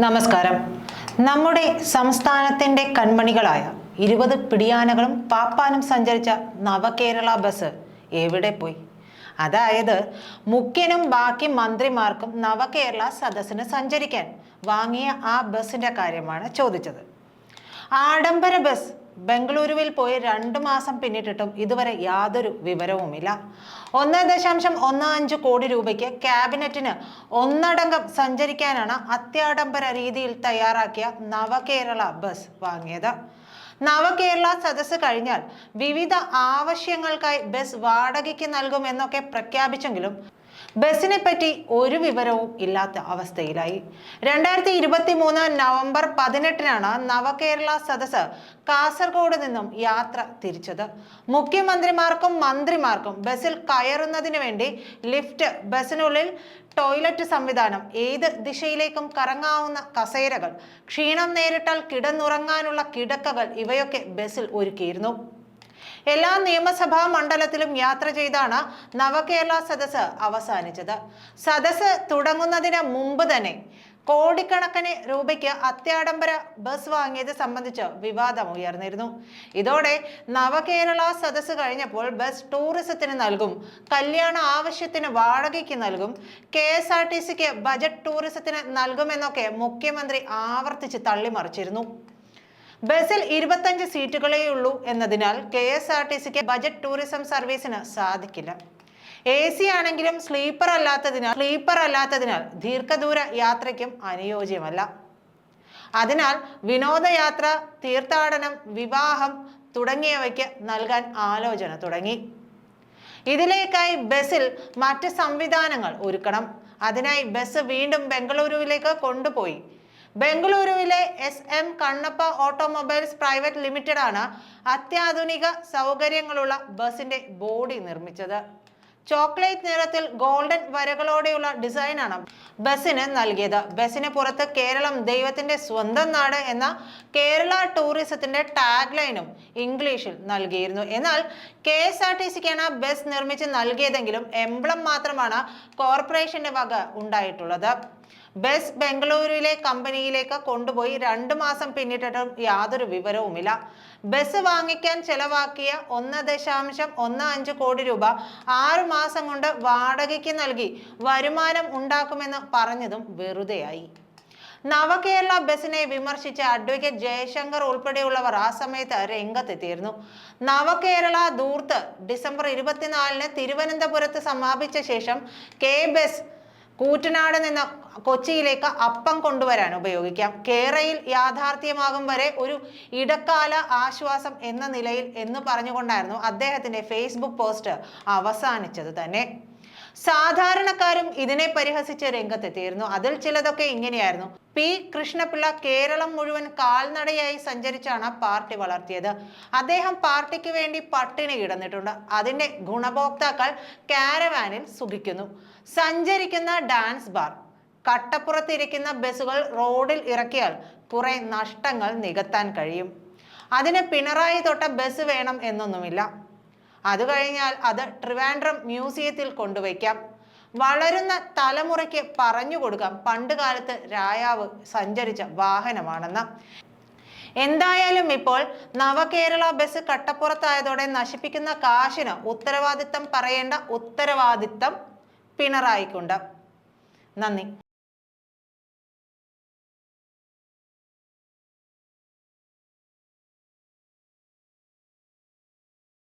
നമസ്കാരം. നമ്മുടെ സംസ്ഥാനത്തിന്റെ കൺമണികളായ ഇരുപത് പിടിയാനകളും പാപ്പാനും സഞ്ചരിച്ച നവകേരള ബസ് എവിടെ പോയി? അതായത് മുഖ്യനും ബാക്കി മന്ത്രിമാർക്കും നവകേരള സദസ്സിന് സഞ്ചരിക്കാൻ വാങ്ങിയ ആ ബസിന്റെ കാര്യമാണ് ചോദിച്ചത്. ആഡംബര ബസ് ബംഗളൂരുവിൽ പോയി രണ്ട് മാസം പിന്നിട്ടിട്ടും ഇതുവരെ യാതൊരു വിവരവുമില്ല. ഒന്ന് ദശാംശം ഒന്ന് അഞ്ച് കോടി രൂപയ്ക്ക് ക്യാബിനറ്റിന് ഒന്നടങ്കം സഞ്ചരിക്കാനാണ് അത്യാഡംബര രീതിയിൽ തയ്യാറാക്കിയ നവകേരള ബസ് വാങ്ങിയത്. നവകേരള സദസ്സ് കഴിഞ്ഞാൽ വിവിധ ആവശ്യങ്ങൾക്കായി ബസ് വാടകയ്ക്ക് നൽകുമെന്നൊക്കെ പ്രഖ്യാപിച്ചെങ്കിലും ബസ്സിനെ പറ്റി ഒരു വിവരവും ഇല്ലാത്ത അവസ്ഥയിലായി. രണ്ടായിരത്തി ഇരുപത്തി മൂന്ന് നവംബർ പതിനെട്ടിനാണ് നവകേരള സദസ് കാസർഗോഡ് നിന്നും യാത്ര തിരിച്ചത്. മുഖ്യമന്ത്രിമാർക്കും മന്ത്രിമാർക്കും ബസ്സിൽ കയറുന്നതിന് വേണ്ടി ലിഫ്റ്റ് ബസ്സിനുള്ളിൽ ടോയ്ലറ്റ് സംവിധാനം ഏത് ദിശയിലേക്കും കറങ്ങാവുന്ന കസേരകൾ ക്ഷീണം നേരിട്ടാൽ കിടന്നുറങ്ങാനുള്ള കിടക്കകൾ ഇവയൊക്കെ ബസ്സിൽ ഒരുക്കിയിരുന്നു. എല്ലാ നിയമസഭാ മണ്ഡലത്തിലും യാത്ര ചെയ്താണ് നവകേരള സദസ് അവസാനിച്ചത്. സദസ് തുടങ്ങുന്നതിന് മുമ്പ് തന്നെ കോടിക്കണക്കിന് രൂപയ്ക്ക് അത്യാഡംബര ബസ് വാങ്ങിയത് സംബന്ധിച്ച് വിവാദം ഉയർന്നിരുന്നു. ഇതോടെ നവകേരള സദസ് കഴിഞ്ഞപ്പോൾ ബസ് ടൂറിസത്തിന് നൽകും കല്യാണ ആവശ്യത്തിന് വാടകയ്ക്ക് നൽകും കെ എസ് ആർ ടി സിക്ക് ബജറ്റ് ടൂറിസത്തിന് നൽകുമെന്നൊക്കെ മുഖ്യമന്ത്രി ആവർത്തിച്ച് തള്ളിമറിച്ചിരുന്നു. ബസ്സിൽ ഇരുപത്തഞ്ച് സീറ്റുകളേ ഉള്ളൂ എന്നതിനാൽ കെ എസ് ആർ ടി സിക്ക് ബജറ്റ് ടൂറിസം സർവീസിന് സാധിക്കില്ല. എ സി ആണെങ്കിലും സ്ലീപ്പർ അല്ലാത്തതിനാൽ സ്ലീപ്പർ അല്ലാത്തതിനാൽ ദീർഘദൂര യാത്രയ്ക്കും അനുയോജ്യമല്ല. അതിനാൽ വിനോദയാത്ര തീർത്ഥാടനം വിവാഹം തുടങ്ങിയവയ്ക്ക് നൽകാൻ ആലോചന തുടങ്ങി. ഇതിലേക്കായി ബസ്സിൽ മറ്റ് സംവിധാനങ്ങൾ ഒരുക്കണം. അതിനായി ബസ് വീണ്ടും ബംഗളൂരുവിലേക്ക് കൊണ്ടുപോയി. ബംഗളൂരുവിലെ S M Kannappa automobiles private limited ആണ് അത്യാധുനിക സൗകര്യങ്ങളുള്ള ബസിന്റെ ബോഡി നിർമ്മിച്ചത്. ചോക്ലേറ്റ് നിറത്തിൽ ഗോൾഡൻ വരകളോടെയുള്ള ഡിസൈനാണ് ബസ്സിന് നൽകിയത്. ബസ്സിന് പുറത്ത് കേരളം ദൈവത്തിന്റെ സ്വന്തം നാട് എന്ന കേരള ടൂറിസത്തിന്റെ ടാഗ് ലൈനും ഇംഗ്ലീഷിൽ നൽകിയിരുന്നു. എന്നാൽ കെ എസ് ആർ ടി സിക്കാണ് ബസ് നിർമ്മിച്ച് നൽകിയതെങ്കിലും എംബ്ലം മാത്രമാണ് കോർപ്പറേഷന്റെ വക ഉണ്ടായിട്ടുള്ളത്. ബസ് ബംഗളൂരുവിലെ കമ്പനിയിലേക്ക് കൊണ്ടുപോയി രണ്ടു മാസം പിന്നിട്ടിട്ടും യാതൊരു വിവരവുമില്ല. ബസ് വാങ്ങിക്കാൻ ചെലവാക്കിയ ഒന്ന് ദശാംശം ഒന്ന് അഞ്ച് കോടി രൂപ ആറു മാസം കൊണ്ട് വാടകയ്ക്ക് നൽകി വരുമാനം ഉണ്ടാക്കുമെന്ന് പറഞ്ഞതും വെറുതെയായി. നവകേരള ബസിനെ വിമർശിച്ച അഡ്വക്കേറ്റ് ജയശങ്കർ ഉൾപ്പെടെയുള്ളവർ ആ സമയത്ത് രംഗത്തെത്തിയിരുന്നു. നവകേരള ദൂർത്ത് ഡിസംബർ ഇരുപത്തിനാലിന് തിരുവനന്തപുരത്ത് സമാപിച്ച ശേഷം കെ ബസ് കൂറ്റനാട് നിന്ന് കൊച്ചിയിലേക്ക് അപ്പം കൊണ്ടുവരാൻ ഉപയോഗിക്കാം. കേരയിൽ യാഥാർത്ഥ്യമാകും വരെ ഒരു ഇടക്കാല ആശ്വാസം എന്ന നിലയിൽ എന്ന് പറഞ്ഞുകൊണ്ടായിരുന്നു അദ്ദേഹത്തിന്റെ ഫേസ്ബുക്ക് പോസ്റ്റ് അവസാനിച്ചത് തന്നെ. സാധാരണക്കാരും ഇതിനെ പരിഹസിച്ച് രംഗത്തെത്തിയിരുന്നു. അതിൽ ചിലതൊക്കെ ഇങ്ങനെയായിരുന്നു. പി. കൃഷ്ണപിള്ള കേരളം മുഴുവൻ കാൽനടയായി സഞ്ചരിച്ചാണ് പാർട്ടി വളർത്തിയത്. അദ്ദേഹം പാർട്ടിക്ക് വേണ്ടി പട്ടിണി കിടന്നിട്ടുണ്ട്. അതിന്റെ ഗുണഭോക്താക്കൾ കാരവാനിൽ സുഖിക്കുന്നു. സഞ്ചരിക്കുന്ന ഡാൻസ് ബാർ കട്ടപ്പുറത്തിരിക്കുന്ന ബസ്സുകൾ റോഡിൽ ഇറക്കിയാൽ കുറെ നഷ്ടങ്ങൾ നികത്താൻ കഴിയും. അതിന് പിണറായി തൊട്ട ബസ് വേണം എന്നൊന്നുമില്ല. അത് കഴിഞ്ഞാൽ അത് ട്രിവാൻഡ്രം മ്യൂസിയത്തിൽ കൊണ്ടുവയ്ക്കാം. വളരുന്ന തലമുറയ്ക്ക് പറഞ്ഞു കൊടുക്കാം. പണ്ട് കാലത്ത് രായാവ് സഞ്ചരിച്ച വാഹനമാണെന്ന്. എന്തായാലും ഇപ്പോൾ നവകേരള ബസ് കട്ടപ്പുറത്തായതോടെ നശിപ്പിക്കുന്ന കാശിന് ഉത്തരവാദിത്തം പറയേണ്ട ഉത്തരവാദിത്തം പിണറായിക്കുണ്ട്. നന്ദി.